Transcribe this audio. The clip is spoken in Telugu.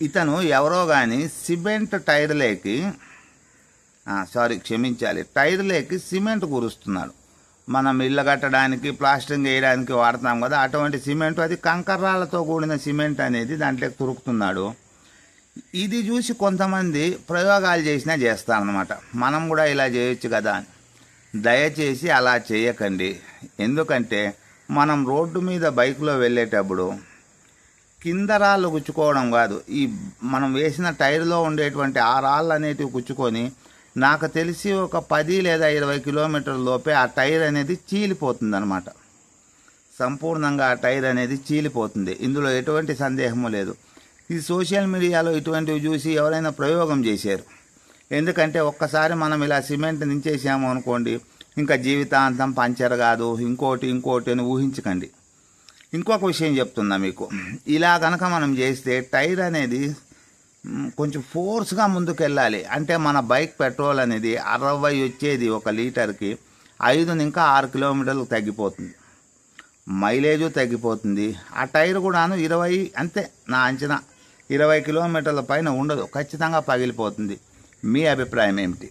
ఇతను ఎవరో కానీ సిమెంట్ టైర్లేకి సారీ క్షమించాలి టైర్లేకి సిమెంట్ కురుస్తున్నాడు మనం ఇల్లు కట్టడానికి ప్లాస్టరింగ్ వేయడానికి వాడతాం కదా అటువంటి సిమెంట్ అది కంకర్రాలతో కూడిన సిమెంట్ అనేది దాంట్లోకి తురుకుతున్నాడు. ఇది చూసి కొంతమంది ప్రయోగాలు చేసినా చేస్తారనమాట మనం కూడా ఇలా చేయొచ్చు కదా అని. దయచేసి అలా చేయకండి. ఎందుకంటే మనం రోడ్డు మీద బైక్లో వెళ్ళేటప్పుడు కింద రాళ్ళు గుచ్చుకోవడం కాదు. ఈ మనం వేసిన టైర్లో ఉండేటువంటి ఆ రాళ్ళు అనేటివి గుచ్చుకొని నాకు తెలిసి ఒక పది లేదా ఇరవై కిలోమీటర్ల లోపే ఆ టైర్ అనేది చీలిపోతుంది అనమాట సంపూర్ణంగా ఆ టైర్ అనేది చీలిపోతుంది. ఇందులో ఎటువంటి సందేహము లేదు. ఈ సోషల్ మీడియాలో ఇటువంటివి చూసి ఎవరైనా ప్రయోగం చేశారు. ఎందుకంటే ఒక్కసారి మనం ఇలా సిమెంట్ నించేసాము అనుకోండి ఇంకా జీవితాంతం పంచర్ కాదు ఇంకోటి ఇంకోటి అని ఊహించకండి. ఇంకొక విషయం చెప్తున్నా మీకు. ఇలా కనుక మనం చేస్తే టైర్ అనేది కొంచెం ఫోర్స్గా ముందుకు వెళ్ళాలి అంటే మన బైక్ పెట్రోల్ అనేది అరవై వచ్చేది ఒక లీటర్కి ఐదు ఇంకా ఆరు కిలోమీటర్లు తగ్గిపోతుంది. మైలేజ్ తగ్గిపోతుంది. ఆ టైర్ కూడాను ఇరవై అంతే నా అంచనా. ఇరవై కిలోమీటర్ల పైన ఉండదు. ఖచ్చితంగా పగిలిపోతుంది. మీ అభిప్రాయం ఏమిటి?